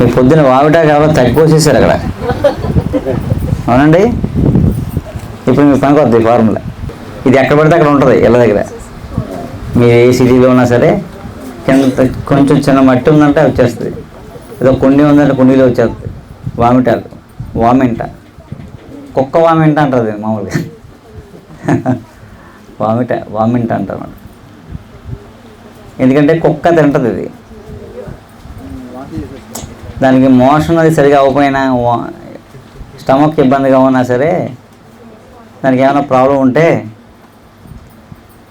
మీ పొద్దున వావిటా కాబట్టి తగ్గిపోసేసారు అక్కడ. అవునండి? ఇప్పుడు మీకు పనికి వద్దు ఫార్ములా. ఇది ఎక్కడ పడితే అక్కడ ఉంటుంది ఇళ్ళ దగ్గర. మీరు ఏ సిటీలో ఉన్నా సరే కింద కొంచెం చిన్న మట్టి ఉందంటే వచ్చేస్తుంది. ఏదో కుండీ ఉందంటే కుండీలో వచ్చేస్తుంది. వామిటాలు వామింట. కుక్క వామింట అంటారు మామూలుగా. వామిట వామింట అంటారు ఎందుకంటే కుక్క తింటుంది ఇది. దానికి మోషన్ అది సరిగా అవ్వకపోయినా స్టమక్ ఇబ్బందిగా ఉన్నా సరే దానికి ఏమైనా ప్రాబ్లం ఉంటే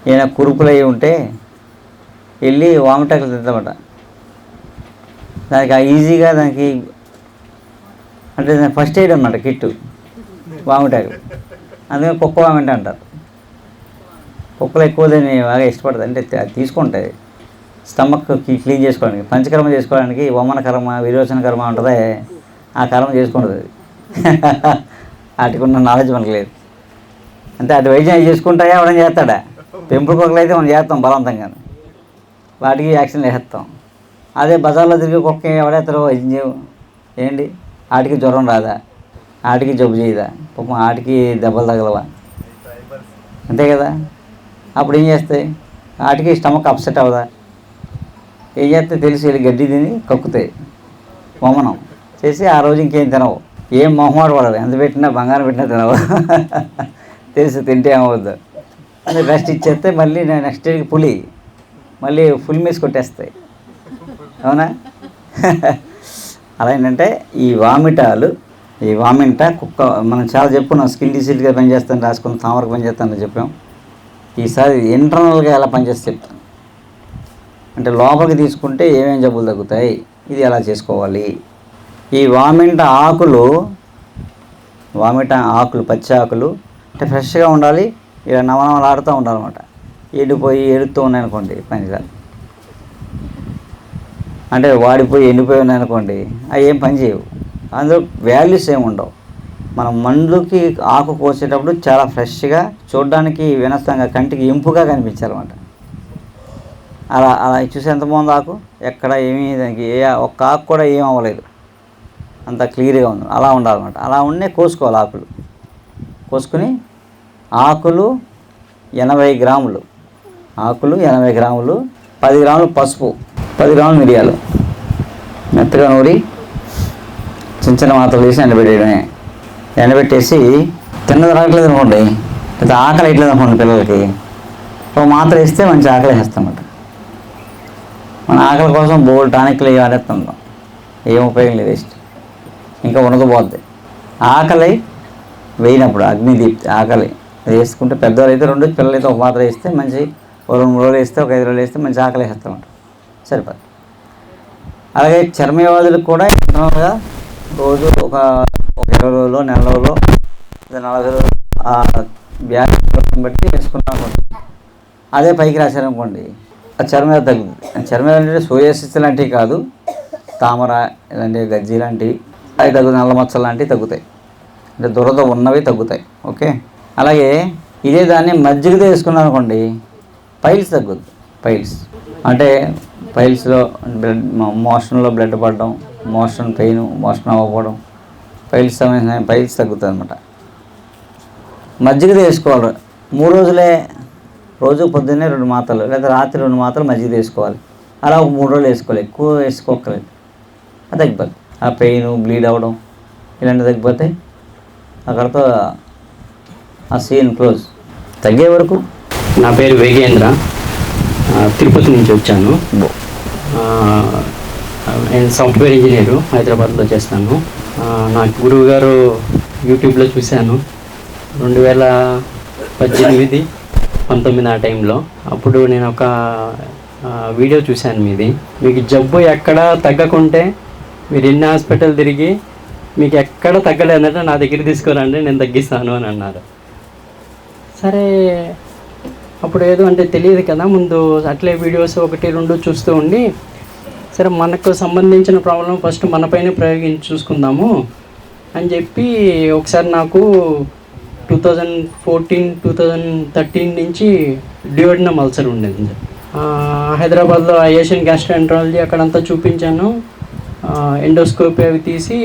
ఏమైనా కురుపులు అయి ఉంటే వెళ్ళి వామిటాకులు తింటామట దానికి ఆ ఈజీగా దానికి అంటే దాని ఫస్ట్ ఎయిడ్ అనమాట కిట్టు. వామిటాకు అందుకని కుక్క వామిట అంటారు. కుక్కలు ఎక్కువ దాన్ని బాగా ఇష్టపడతాయి అంటే తీసుకుంటాయి స్టమక్ క్లీన్ చేసుకోవడానికి పంచకర్మ చేసుకోవడానికి వమన కర్మ విరోచన కర్మ ఉంటుంది. ఆ కర్మ చేసుకుంటుంది. అది వాటికి ఉన్న నాలెడ్జ్ మనకు లేదు. అంటే అటు వైద్యం చేసుకుంటాయా ఎవడం చేస్తాడా? పెంపుడు అయితే మనం చేస్తాం బలవంతంగా వాటికి యాక్షన్ వేసేస్తాం అదే బజార్లో తిరిగి కుక్క ఎవడేస్తారో వైద్యం చేయవు ఏంటి? ఆటికి జ్వరం రాదా? ఆటికి జబ్బు చేయదా? పాపం ఆటికి దెబ్బలు తగలవా? అంతే కదా? అప్పుడు ఏం చేస్తాయి? వాటికి స్టమక్ అప్సెట్ అవ్వదా? ఏం చేస్తే తెలిసి వెళ్ళి గడ్డి తిని కక్కుతాయి. మొమ్మనం చేసి ఆ రోజు ఇంకేం తినవు. ఏం మొహమాట పడదు ఎంత పెట్టినా బంగారం పెట్టినా తినవు. తెలిసి తింటే ఏమవుద్దు. అది రెస్ట్ ఇచ్చేస్తే మళ్ళీ నేను నెక్స్ట్ డేకి పులి. మళ్ళీ ఫుల్ మీస్ కొట్టేస్తాయి. అవునా? అలా ఏంటంటే ఈ వామిటాలు ఈ వామింట కుక్క మనం చాలా చెప్పుకున్నాం స్కిన్ డిసీజ్గా పనిచేస్తాను రాసుకుని తామరకు పనిచేస్తానని చెప్పాం. ఈసారి ఇంటర్నల్గా ఎలా పనిచేస్తే చెప్తాను. అంటే లోపలికి తీసుకుంటే ఏమేమి జబ్బులు తగ్గుతాయి? ఇది ఎలా చేసుకోవాలి? ఈ వామింట ఆకులు వామిట ఆకులు పచ్చి ఆకులు అంటే ఫ్రెష్గా ఉండాలి ఇలా నవనవలాడుతూ ఉండాలన్నమాట. ఎండిపోయి ఎడుతూ ఉన్నాయనుకోండి పనికిరాదు అంటే వాడిపోయి ఎండిపోయి ఉన్నాయనుకోండి అవి ఏం పని చేయవు. అందులో వాల్యూస్ ఏమి ఉండవు. మనం మందుకి ఆకు కోసేటప్పుడు చాలా ఫ్రెష్గా చూడడానికి వినస్తంగా కంటికి ఇంపుగా కనిపించాలన్నమాట. అలా అలా చూసి ఎంత బాగుంది ఆకు? ఎక్కడ ఏమీ దానికి ఏ ఒక్క ఆకు కూడా ఏం అవ్వలేదు. అంత క్లియర్గా ఉంది. అలా ఉండాలన్నమాట. అలా ఉండే కోసుకోవాలి ఆకులు. కోసుకుని ఆకులు ఎనభై గ్రాములు. ఆకులు ఎనభై గ్రాములు పది గ్రాములు పసుపు పది గ్రాములు మిరియాలు. మెత్తగా నూరి చిన్న చిన్న మాత్రలు తీసి ఎండబెట్టేయడమే. ఎండబెట్టేసి తిన్నది రావట్లేదు అనుకోండి లేదా ఆకలి వేయట్లేదు అనుకోండి పిల్లలకి. ఒక మాత్ర వేస్తే మంచి ఆకలి వేస్తామన్నమాట మన ఆకలి కోసం బోల్ టానిక్లు అవి ఆడేస్తుంటాం ఏం ఉపయోగం లేదు ఇష్టం ఇంకా ఉండకపోద్ది ఆకలి వేయినప్పుడు అగ్నిదీప్తి ఆకలి అది వేసుకుంటే పెద్దవాళ్ళు అయితే రెండు పిల్లలు అయితే ఒక మాత్ర వేస్తే మంచి ఒక రెండు మూడు రోజులు వేస్తే ఒక ఐదు రోజులు వేస్తే మంచి ఆకలి వేస్తామంట సరిపోదు. అలాగే చర్మవ్యాధులకు కూడా ఇంటర్నల్గా రోజు ఒక ఒక ఇరవై రోజులు నెల రోజులు నలభై రోజులు ఆ వ్యాధి బట్టి వేసుకున్నాం అనుకోండి. అదే పైకి రాశారనుకోండి ఆ చర్మ వ్యాధి తగ్గుతుంది అంటే సోయాసిస్ లాంటివి కాదు. తామర ఇలాంటివి గజ్జి లాంటివి అవి తగ్గు నల్ల మచ్చలు లాంటివి తగ్గుతాయి. అంటే దురద ఉన్నవి తగ్గుతాయి. ఓకే? అలాగే ఇదే దాన్ని మజ్జిగతో వేసుకున్నాం అనుకోండి పైల్స్ తగ్గుద్ది. పైల్స్. అంటే పైల్స్లో బ్లడ్ మోషన్లో బ్లడ్ పడడం మోషన్ పెయిన్ మోషన్ అవ్వకపోవడం పైల్స్ సంబంధించిన పైల్స్ తగ్గుతుంది అనమాట మజ్జిగ వేసుకోవాలి. మూడు రోజులే రోజు పొద్దున్నే రెండు మాత్రలు లేదా రాత్రి రెండు మాత్రలు మజ్జిగ వేసుకోవాలి. అలా ఒక మూడు రోజులు వేసుకోవాలి ఎక్కువ వేసుకోకలేదు అది తగ్గిపోతుంది ఆ పెయిన్ బ్లీడ్ అవ్వడం ఇలాంటివి తగ్గిపోతే అక్కడతో ఆ సీన్ క్లోజ్. తగ్గే వరకు నా పేరు వేగేంద్ర. తిరుపతి నుంచి వచ్చాను. నేను సాఫ్ట్వేర్ ఇంజనీరు హైదరాబాద్లో చేస్తాను. నా గురువు గారు యూట్యూబ్లో చూశాను. రెండు వేల పద్దెనిమిది పంతొమ్మిది ఆ టైంలో. అప్పుడు నేను ఒక వీడియో చూశాను మీది. మీకు జబ్బు ఎక్కడ తగ్గకుంటే మీరు ఎన్ని హాస్పిటల్ తిరిగి మీకు ఎక్కడ తగ్గలేదంటే నా దగ్గర తీసుకురండి నేను తగ్గిస్తాను అని అన్నారు. సరే అప్పుడు ఏదో అంటే తెలియదు కదా ముందు అట్లే వీడియోస్ ఒకటి రెండు చూస్తూ ఉండి సరే మనకు సంబంధించిన ప్రాబ్లం ఫస్ట్ మనపైనే ప్రయోగించి చూసుకుందాము అని చెప్పి ఒకసారి నాకు two thousand fourteen two thousand thirteen నుంచి డియోడినమ్ అల్సర్ ఉండేది. హైదరాబాద్లో ఏషియన్ గ్యాస్ట్రాంట్రాలజీ అక్కడంతా చూపించాను. ఎండోస్కోపీ అవి తీసి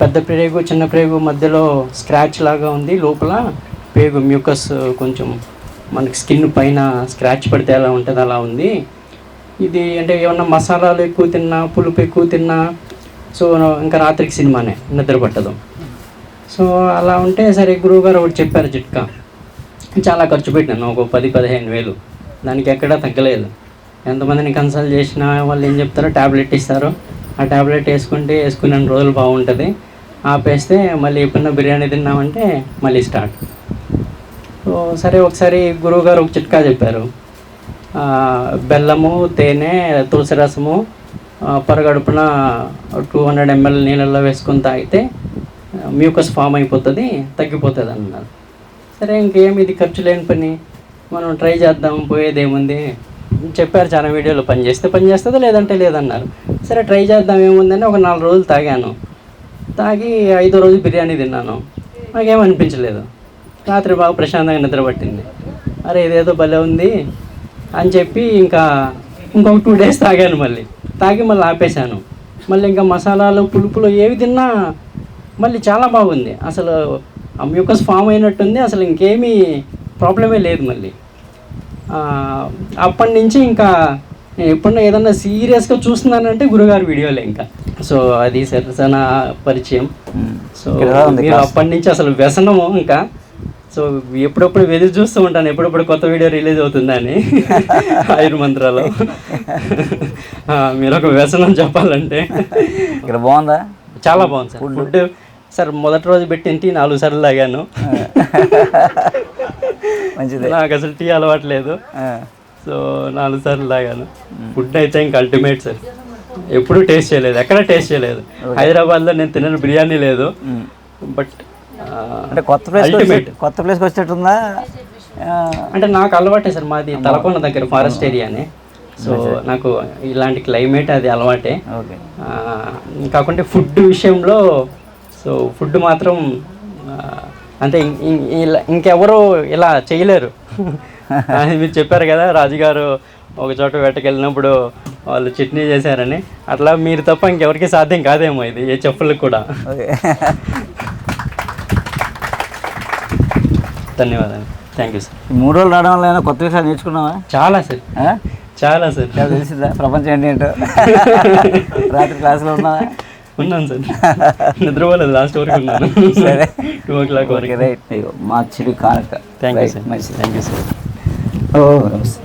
పెద్ద ప్రేగు చిన్న ప్రేగు మధ్యలో స్క్రాచ్ లాగా ఉంది. లోపల పేగు మ్యూకస్ కొంచెం మనకి స్కిన్ పైన స్క్రాచ్ పడితే ఎలా ఉంటుంది అలా ఉంది. ఇది అంటే ఏమన్నా మసాలాలు ఎక్కువ తిన్నా పులుపు ఎక్కువ తిన్నా సో ఇంకా రాత్రికి సినిమానే నిద్ర పట్టదు. సో అలా ఉంటే సరే గురువుగారు ఒకటి చెప్పారు చిట్కా. చాలా ఖర్చు పెట్టాను ఒక పది పదిహేను వేలు. దానికి ఎక్కడా తగ్గలేదు. ఎంతమందిని కన్సల్ట్ చేసినా వాళ్ళు ఏం చెప్తారో ట్యాబ్లెట్ ఇస్తారు. ఆ ట్యాబ్లెట్ వేసుకుంటే వేసుకున్న రోజులు బాగుంటుంది. ఆపేస్తే మళ్ళీ ఎప్పుడన్నా బిర్యానీ తిన్నామంటే మళ్ళీ స్టార్ట్ సో సరే ఒకసారి గురువుగారు ఒక చిట్కా చెప్పారు. బెల్లము తేనె తులసి రసము పొరగడుపున పరగడుపున టూ హండ్రెడ్ ఎంఎల్ నీళ్ళల్లో వేసుకొని తాగితే మ్యూకస్ ఫామ్ అయిపోతుంది తగ్గిపోతుంది అన్నారు సరే ఇంకేం ఇది ఖర్చు లేని పని? మనం ట్రై చేద్దాం పోయేదేముంది? చెప్పారు చాలా వీడియోలో పని చేస్తే పని చేస్తుంది లేదంటే లేదన్నారు. సరే ట్రై చేద్దాం ఏముందని ఒక నాలుగు రోజులు తాగాను. తాగి ఐదో రోజు బిర్యానీ తిన్నాను. నాకేం అనిపించలేదు రాత్రి బాగా ప్రశాంతంగా నిద్ర పట్టింది. అరే ఇదేదో భలే ఉంది అని చెప్పి ఇంకా ఇంకొక టూ డేస్ తాగాను మళ్ళీ. తాగి మళ్ళీ ఆపేశాను. మళ్ళీ ఇంకా మసాలాలు పులుపులు ఏవి తిన్నా మళ్ళీ చాలా బాగుంది. అసలు ఆ మ్యూకస్ ఫామ్ అయినట్టుంది. అసలు ఇంకేమీ ప్రాబ్లమే లేదు మళ్ళీ. అప్పటి నుంచి ఇంకా నేను ఎప్పుడన్నా ఏదన్నా సీరియస్గా చూస్తున్నానంటే గురుగారు వీడియోలే ఇంకా. సో అది సరసన పరిచయం. సో మీరు. అప్పటి నుంచి అసలు వ్యసనము ఇంకా. సో ఎప్పుడప్పుడు ఎదురు చూస్తూ ఉంటాను. ఎప్పుడప్పుడు కొత్త వీడియో రిలీజ్ అవుతుందని ఆయుర్ మంత్రాలు. మీరు ఒక వ్యసనం చెప్పాలంటే. ఇక్కడ బాగుందా? చాలా బాగుంది సార్. ఫుడ్ సార్ మొదటి రోజు పెట్టిన టీ నాలుగు సార్లు తాగాను మంచిదే. నాకు అసలు టీ అలవాట్లేదు. సో నాలుగు సార్లు తాగాను ఫుడ్ అయితే ఇంకా అల్టిమేట్ సార్. ఎప్పుడూ టేస్ట్ చేయలేదు. ఎక్కడ టేస్ట్ చేయలేదు. హైదరాబాద్లో నేను తినని బిర్యానీ లేదు. బట్ అంటే కొత్త ప్లేస్ అల్టిమేట్. కొత్త ప్లేస్కి వచ్చేటుందా ఆ, అంటే నాకు అలవాటే సార్ మాది తలకోన దగ్గర ఫారెస్ట్ ఏరియానే. సో నాకు ఇలాంటి క్లైమేట్ అది అలవాటే. కాకుంటే ఫుడ్ విషయంలో సో ఫుడ్ మాత్రం అంటే ఇంకెవరు ఇలా చేయలేరు. మీరు చెప్పారు కదా రాజుగారు ఒక చోట వేటకెళ్ళినప్పుడు వాళ్ళు చట్నీ చేశారని. అట్లా మీరు తప్ప ఇంకెవరికి సాధ్యం కాదేమో ఇది ఏ చెప్పులకు కూడా. ధన్యవాదాలు. థ్యాంక్ యూ సార్ మూడు రోజులు రావడం వల్ల ఏమైనా కొత్త విషయాలు నేర్చుకున్నావా? చాలా సార్? చాలా సార్ తెలిసిందా? ప్రపంచం ఏంటి ఏంటో రాత్రి క్లాసులో ఉన్నావా? ఉన్నాను సార్ నిద్రపోలేదు లాస్ట్ వరకు ఉన్నాను సరే. టూ ఓ క్లాక్ ఓకే వరకు రైట్ ఇదిగో మా చిరు కానుక థ్యాంక్ యూ Right, సార్ మంచిది థ్యాంక్ యూ సార్ ఓ నమస్తే